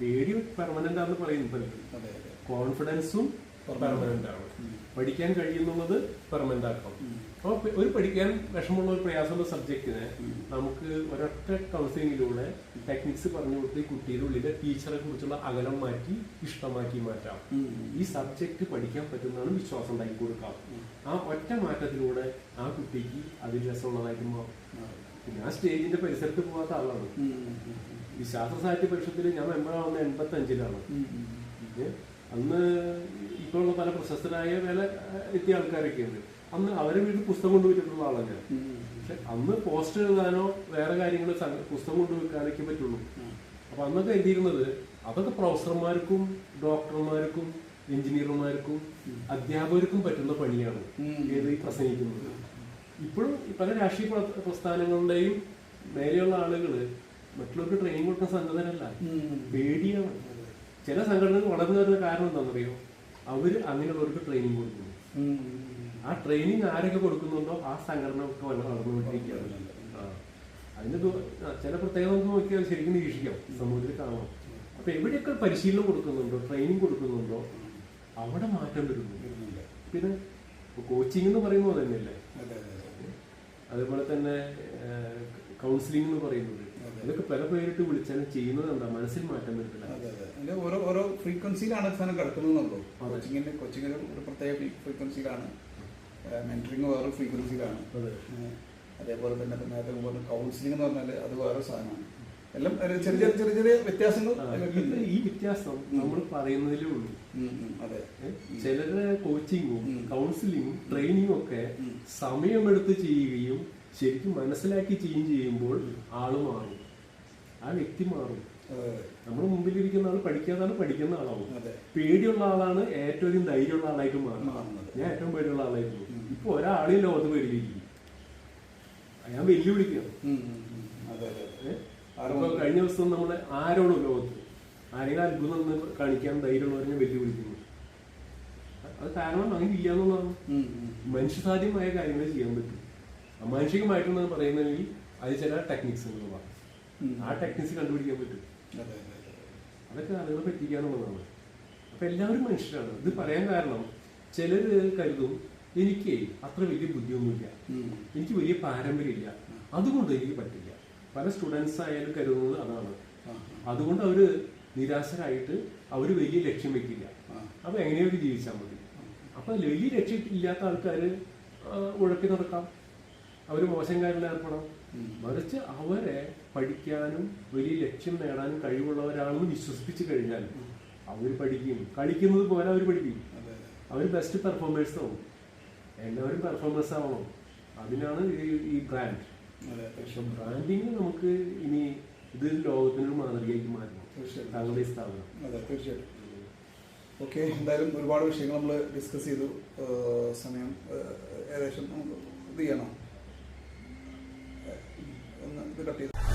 പേടി പെർമനന്റ് ആണെന്ന് പറയുന്നു പലരും കോൺഫിഡൻസും പെർമനന്റ് ആണ്. പഠിക്കാൻ കഴിയുന്നുള്ളത് പെർമനന്റ് ആക്കണം. അപ്പോൾ ഒരു പഠിക്കാൻ വിഷമമുള്ള ഒരു പ്രയാസമുള്ള സബ്ജക്റ്റിനെ നമുക്ക് ഒരൊറ്റ കൗൺസിലിങ്ങിലൂടെ ടെക്നിക്സ് പറഞ്ഞു കൊടുത്ത് കുട്ടിയുടെ ഉള്ളിലെ ടീച്ചറെ കുറിച്ചുള്ള അകലം മാറ്റി ഇഷ്ടമാക്കി മാറ്റാം. ഈ സബ്ജക്ട് പഠിക്കാൻ പറ്റുന്നതാണ് വിശ്വാസം ഉണ്ടാക്കി കൊടുക്കാം. ആ ഒറ്റ മാറ്റത്തിലൂടെ ആ കുട്ടിക്ക് അതിൽ രസമുള്ളതായിട്ട് മാറും. പിന്നെ ആ സ്റ്റേജിന്റെ പരിസരത്ത് പോകാത്ത ആളാണ്. ഈ ശാസ്ത്ര സാഹിത്യ പരിഷത്തിൽ ഞാൻ മെമ്പറാവുന്ന എൺപത്തി അഞ്ചിലാണ് അന്ന് ഇപ്പോഴുള്ള പല പ്രശസ്തരായ വില എത്തിയ ആൾക്കാരൊക്കെ ഉണ്ട് അന്ന് അവരെ വീട്ടിൽ പുസ്തകം കൊണ്ടുപോയിട്ടുള്ള ആളാണ് ഞാൻ പക്ഷെ അന്ന് പോസ്റ്റർ എഴുതാനോ വേറെ കാര്യങ്ങൾ പുസ്തകം കൊണ്ടുവെക്കാനൊക്കെ പറ്റുള്ളൂ. അപ്പൊ അന്നൊക്കെ എഴുതിയിരുന്നത് അതൊക്കെ പ്രൊഫസർമാർക്കും ഡോക്ടർമാർക്കും എഞ്ചിനീയർമാർക്കും അധ്യാപകർക്കും പറ്റുന്ന പണിയാണ് ഏത് പ്രസംഗിക്കുന്നത്. ഇപ്പോഴും പല രാഷ്ട്രീയ പ്ര- പ്രസ്ഥാനങ്ങളുടെയും മേലെയുള്ള ആളുകൾ മറ്റുള്ളവർക്ക് ട്രെയിനിങ് കൊടുക്കുന്ന സംഘടനയല്ല. പേടിയാണ്. ചില സംഘടനകൾ വളർന്നു വരുന്ന കാരണം എന്താണെന്നറിയോ? അവർ അങ്ങനെയുള്ളവർക്ക് ട്രെയിനിങ് കൊടുക്കുന്നു. ആ ട്രെയിനിങ് ആരൊക്കെ കൊടുക്കുന്നുണ്ടോ ആ സംഘടന ഒക്കെ വള- വളർന്നുകൊണ്ടിരിക്കുകയാണ്. അതിന് ചില പ്രത്യേകത നമുക്ക് നോക്കിയാൽ ശരിക്കും നിരീക്ഷിക്കാം. സമൂഹത്തിൽ കാണാം. അപ്പൊ എവിടെയൊക്കെ പരിശീലനം കൊടുക്കുന്നുണ്ടോ ട്രെയിനിങ് കൊടുക്കുന്നുണ്ടോ അവിടെ മാറ്റം വരുന്നു. പിന്നെ കോച്ചിങ് എന്ന് പറയുന്നത് തന്നെയല്ലേ അതേപോലെ അതെ അതെ. അതുപോലെ തന്നെ കൗൺസിലിംഗ് എന്ന് പറയുന്നത്. ഇതൊക്കെ പല പേരിട്ട് വിളിച്ചാലും ചെയ്യുന്നത് എന്താ? മനസ്സിൽ മാറ്റം വരുന്നില്ല. ഓരോ ഓരോ ഫ്രീക്വൻസിയിലാണ് സാധനം കിടക്കുന്നതെന്നുള്ളൂ കോച്ചിങ്ങിന്റെ കോച്ചിങ്ങിന് ഒരു പ്രത്യേക ഫ്രീക്വൻസിയിലാണ് മെന്ററിങ് വേറെ ഫ്രീക്വൻസിയിലാണ് അതേപോലെ തന്നെ നേരത്തെ പറഞ്ഞ കൗൺസിലിംഗ് എന്ന് പറഞ്ഞാൽ അത് വേറെ സാധനമാണ്. എല്ലാം ചെറിയ ചെറിയ ചെറിയ വ്യത്യാസങ്ങൾ ഈ വ്യത്യാസം നമ്മൾ പറയുന്നതിലേ ഉള്ളൂ. അതെ? ചിലരുടെ കോച്ചിങ്ങും. കൗൺസിലിങ്ങും ട്രെയിനിങ്ങും ഒക്കെ സമയമെടുത്ത് ചെയ്യുകയും ശരിക്കും മനസ്സിലാക്കി ചെയ്യുകയും ചെയ്യുമ്പോൾ ആൾ മാറും. ആ വ്യക്തി മാറും. നമ്മുടെ മുമ്പിലിരിക്കുന്ന ആൾ പഠിക്കാതാണ് പഠിക്കുന്ന ആളാവും. പേടിയുള്ള ആളാണ് ഏറ്റവും അധികം ധൈര്യമുള്ള ആളായിട്ട് മാറും മാറുന്നത്. ഞാൻ ഏറ്റവും പേടിയുള്ള ആളായിരുന്നു ഇപ്പൊ ഒരാളെയും ലോകത്ത് പേടിയിരിക്കും ഞാൻ വെല്ലുവിളിക്കുക ഉം, ഉം, ഉം. അതെ അതെ അതെ. കഴിഞ്ഞ ദിവസം നമ്മളെ ആരോടും ലോകത്ത് ആരെങ്കിലും അത്ഭുതം ഒന്ന് കാണിക്കാൻ ധൈര്യമുള്ളവരെ വെല്ലുവിളിക്കുന്നു. അത് കാരണം അങ്ങനെ ഇല്ല എന്നുള്ളതാണ് സാധ്യമായ ഉം. മനുഷ്യസാധ്യമായ കാര്യങ്ങൾ ചെയ്യാൻ പറ്റും. മാനുഷികമായിട്ടുള്ള പറയുന്നതെങ്കിൽ അത് ചില ടെക്നിക്സ് ഉം. ആ ടെക്നിക്സ് കണ്ടുപിടിക്കാൻ പറ്റും. അതെ അതെ അതെ. അതൊക്കെ ആളുകളെ പറ്റിക്കാന്നുള്ളതാണ് അപ്പൊ എല്ലാവരും മനുഷ്യരാണ്. ഇത് പറയാൻ കാരണം ചിലര് കരുതും എനിക്ക് അത്ര വലിയ ബുദ്ധിയൊന്നുമില്ല. എനിക്ക് വലിയ പാരമ്പര്യമില്ല. അതുകൊണ്ട് എനിക്ക് പറ്റില്ല. പല സ്റ്റുഡൻസ് ആയാലും കരുതുന്നത് അതാണ്. അതുകൊണ്ട് അവർ നിരാശരായിട്ട് അവർ വലിയ ലക്ഷ്യം വെക്കില്ല. അപ്പൊ എങ്ങനെയൊക്കെ ജീവിച്ചാൽ മതി? അപ്പൊ വലിയ ലക്ഷ്യം ഇല്ലാത്ത ആൾക്കാര് ഉഴക്കി നടക്കാം. അവർ മോശം കാര്യത്തിൽ ഏർപ്പെടാം മറിച്ച് അവരെ പഠിക്കാനും വലിയ ലക്ഷ്യം നേടാനും കഴിവുള്ളവരാണെന്ന് വിശ്വസിപ്പിച്ചു കഴിഞ്ഞാൽ അവർ പഠിക്കും. കളിക്കുന്നത് പോലെ അവർ പഠിക്കും. അവർ ബെസ്റ്റ് പെർഫോമേഴ്സ് ആവും. എല്ലാവരും പെർഫോമേഴ്സ് ആവണം. അതിനാണ് ഈ- ഈ ബ്രാൻഡ് പക്ഷെ ബ്രാൻഡിങ് നമുക്ക് ഇനി ഇത് ലോകത്തിനൊരു മാതൃകയാക്കി മാറ്റണം. താങ്കളുടെ സ്ഥാപനം അതെ തീർച്ചയായിട്ടും. ഓക്കെ എന്തായാലും ഒരുപാട് വിഷയങ്ങൾ നമ്മൾ ഡിസ്കസ് ചെയ്തു. സമയം ഏകദേശം ഇത് ചെയ്യണം. with the